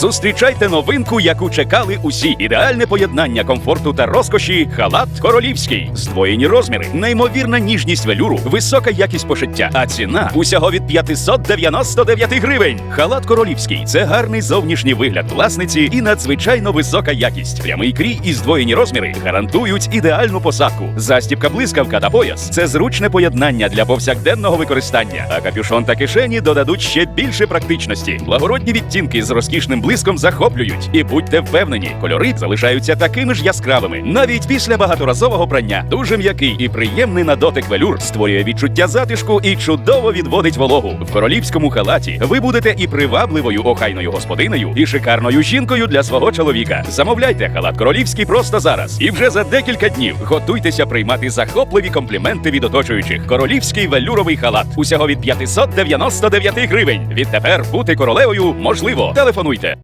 Зустрічайте новинку, яку чекали усі. Ідеальне поєднання комфорту та розкоші. Халат королівський. Здвоєні розміри, неймовірна ніжність велюру, висока якість пошиття. А ціна усього від 599 гривень. Халат королівський це гарний зовнішній вигляд власниці і надзвичайно висока якість. Прямий крій і здвоєні розміри гарантують ідеальну посадку. Застібка блискавка та пояс це зручне поєднання для повсякденного використання. А капюшон та кишені додадуть ще більше практичності. Благородні відтінки з розкішним блиском захоплюють. І будьте впевнені, кольори залишаються такими ж яскравими. Навіть після багаторазового прання. Дуже м'який і приємний на дотик велюр створює відчуття затишку і чудово відводить вологу. В королівському халаті ви будете і привабливою охайною господинею, і шикарною жінкою для свого чоловіка. Замовляйте халат королівський просто зараз. І вже за декілька днів готуйтеся приймати захопливі компліменти від оточуючих. Королівський велюровий халат. Усього від 599 гривень. Відтепер бути королевою можливо. Телефонуйте.